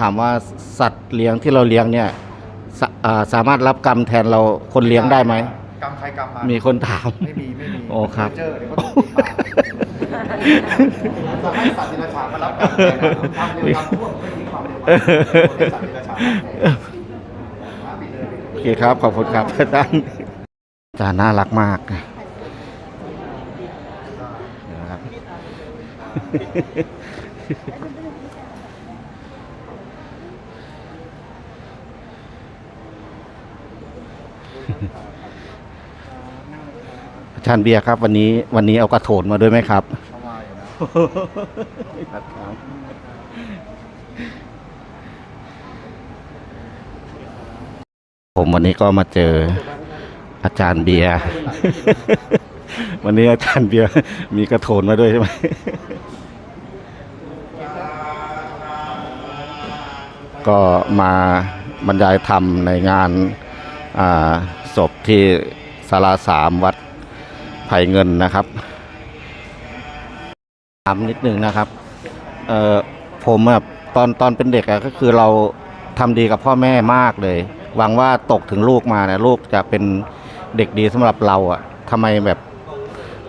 ถามว่าสัตว์เลี้ยงที่เราเลี้ยงเนี่ยสาอ่าสามารถรับกรรมแทนเราคนเลี้ยงได้ไหม กรรมใครกรรมมันมีคนถาม ไม่มีไม่มีโอ้ครับ เจอเดี๋ยวก็ถูกตีปากจะให้สัตว์เดรัจฉานมารับกรรมแทนนะทำเร็วทำท่วงไม่มีความเร็วให้สัตว์เดรัจฉานรับแทนมาปิดเลย โอเคครับ ขอบคุณครับอาจารย์อาจารย์น่ารักมากนะครับ อาจารย์เบียร์ครับ วันนี้วันนี้เอากระโถนมาด้วยไหมครับมาอยู่นะผมวันนี้ก็มาเจออาจารย์เบียร์ วันนี้อาจารย์เบียร์มีกระโถนมาด้วยใช่ไหมก็มาบรรยายธรรมในงานอ่า ศพที่ศาลาสามวัดไผ่เงินนะครับถามนิดนึงนะครับเอ่อผมอะตอนตอนเป็นเด็กอะก็คือเราทำดีกับพ่อแม่มากเลย หวังว่าตกถึงลูกมาเนี่ยลูกจะเป็นเด็กดีสำหรับเราอะทำไมแบบ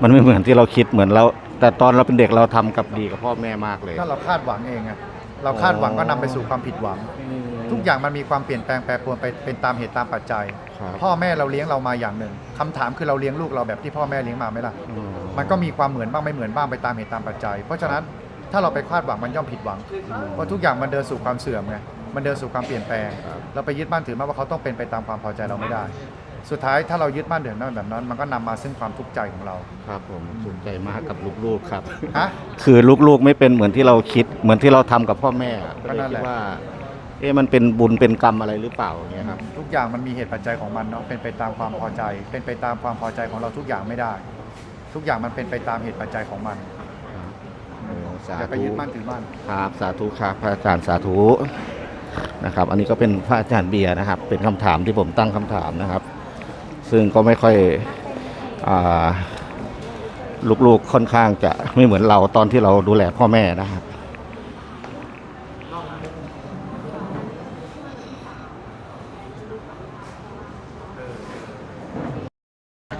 มันไม่เหมือนที่เราคิดเหมือนเรา แต่ตอนเราเป็นเด็กเราทำกับดีกับพ่อแม่มากเลยก็เราคาดหวังเองอะเราคาดหวังก็นำไปสู่ความผิดหวัง ทุกอย่างมันมีความเปลี่ยนแปลงแปรปรวนไปเป็นตามเหตุตามปัจจัย ครับพ่อแม่เราเลี้ยงเรามาอย่างหนึ่งคำถามคือเราเลี้ยงลูกเราแบบที่พ่อแม่เลี้ยงมาไหมล่ะ อืมันก็มีความเหมือนบ้างไม่เหมือนบ้างไปตามเหตุตามปัจจัย เพราะฉะนั้นถ้าเราไปคาดหวังมันย่อมผิดหวัง เพราะทุกอย่างมันเดินสู่ความเสื่อมไง มันเดินสู่ความเปลี่ยนแปลงเราไปยึดมั่นถือมั่นว่าเขาต้องเป็นไปตามความพอใจเราไม่ได้ สุดท้ายถ้าเรายึดมั่นถือมั่นแบบนั้น มันก็นำมาซึ่งความทุกข์ใจของเรา ครับผมสนใจมากกับลูกๆครับ ฮะ คือลูกๆไม่เป็นเหมือนที่เราคิด เหมือนที่เราทำกับพ่อแม่อะก็ก็เลนั่ยนแหคิดละ ว่า เอ๊ะมันเป็นบุญเป็นกรรมอะไรหรือเปล่าอย่างเงี้ยครับ ทุกอย่างมันมีเหตุปัจจัยของมันเนาะเป็นไปตามความพอใจ เป็นไปตามความพอใจของเราทุกอย่างไม่ได้ ทุกอย่างมันเป็นไปตามเหตุปัจจัยของมันโอ้สาอย่าไปธุยึดมั่นถือมั่น ครับสาธุครับพระอาจารย์สาธุนะครับ อันนี้ก็เป็นพระอาจารย์เบียร์นะครับ เป็นคำถามที่ผมตั้งคำถามนะครับ ซึ่งก็ไม่ค่อยอาลูกๆค่อนข้างจะไม่เหมือนเราตอนที่เราดูแลพ่อแม่นะครับ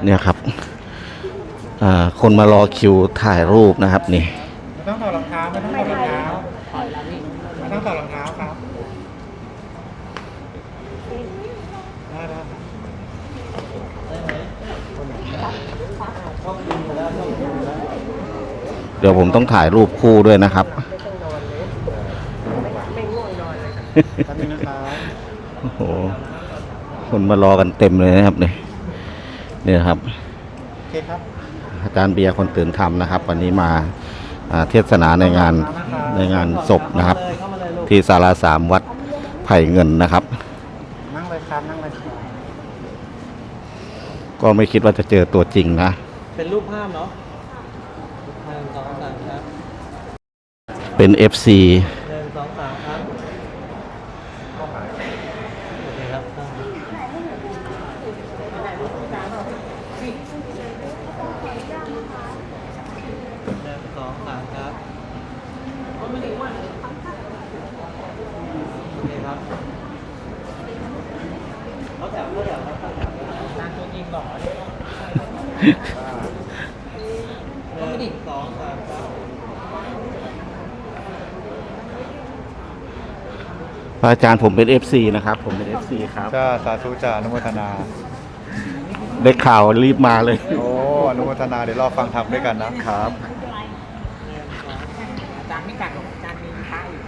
เนี่ยครับอ่าคนมารอคิวถ่ายรูปนะครับนี่ไม่ต้องถอดรองเท้าไม่ต้องถอดรองเท้าไม่ต้องถอดรองเท้าครับได้ได้เดี๋ยวผมต้องถ่ายรูปคู่ด้วยนะครับท่านนี้นะครับโอ้โห คนมารอกันเต็มเลยนะครับเนี่ย เนี่ยครับโอเคครับ อาจารย์เบียร์คนตื่นธรรมนะครับ วันนี้มาอ่าเทศนาในงานในงานศพนะครับ เข้ามาเลยลูกที่ศาลาสามวัดไผ่เงินนะครับ นั่งเลยครับนั่งเลยครับก็ไม่คิดว่าจะเจอตัวจริงนะ เป็นรูปภาพเนาะหนึ่งสองสามครับ เป็น FC หนึ่งสองสามครับโอเคครับหนึ่ง สองสามครับโอเคครับเขาแถวเขาแถวครับเขาแถวตามตัวจริงหล่อเนี่ยหนึ่งสองสามครับพระอาจารย์ผมเป็น FC นะครับ ผมเป็น FC ครับ จ้าสาธุจ้าอนุโมทนา ได้ข่าวรีบมาเลย โอ้อนุโมทนาเดี๋ยวรอฟังธรรมด้วยกันนะครับอาจารย์ไม่กัดหรอกอาจารย์มีพระอยู่